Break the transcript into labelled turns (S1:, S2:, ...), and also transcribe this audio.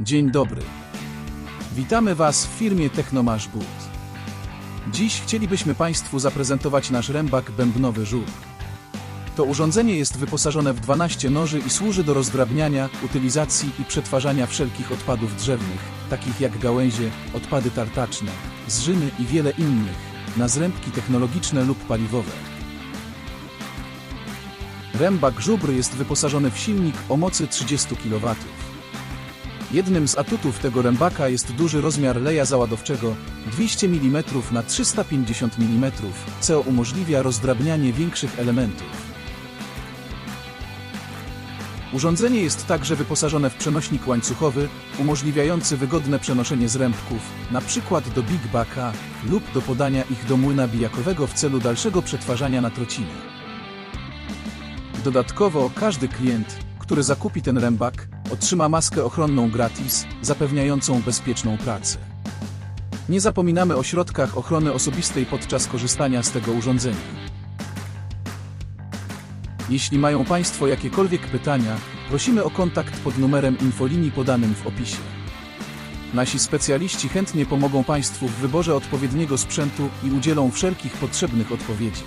S1: Dzień dobry. Witamy Was w firmie Technomash Boot. Dziś chcielibyśmy Państwu zaprezentować nasz rębak bębnowy żur. To urządzenie jest wyposażone w 12 noży i służy do rozdrabniania, utylizacji i przetwarzania wszelkich odpadów drzewnych, takich jak gałęzie, odpady tartaczne, zrzyny i wiele innych, na zrębki technologiczne lub paliwowe. Rębak żubr jest wyposażony w silnik o mocy 30 kW. Jednym z atutów tego rębaka jest duży rozmiar leja załadowczego 200 mm na 350 mm, co umożliwia rozdrabnianie większych elementów. Urządzenie jest także wyposażone w przenośnik łańcuchowy, umożliwiający wygodne przenoszenie zrębków, np. do Big Baka lub do podania ich do młyna bijakowego w celu dalszego przetwarzania na trociny. Dodatkowo każdy klient, który zakupi ten rębak, otrzyma maskę ochronną gratis, zapewniającą bezpieczną pracę. Nie zapominamy o środkach ochrony osobistej podczas korzystania z tego urządzenia. Jeśli mają Państwo jakiekolwiek pytania, prosimy o kontakt pod numerem infolinii podanym w opisie. Nasi specjaliści chętnie pomogą Państwu w wyborze odpowiedniego sprzętu i udzielą wszelkich potrzebnych odpowiedzi.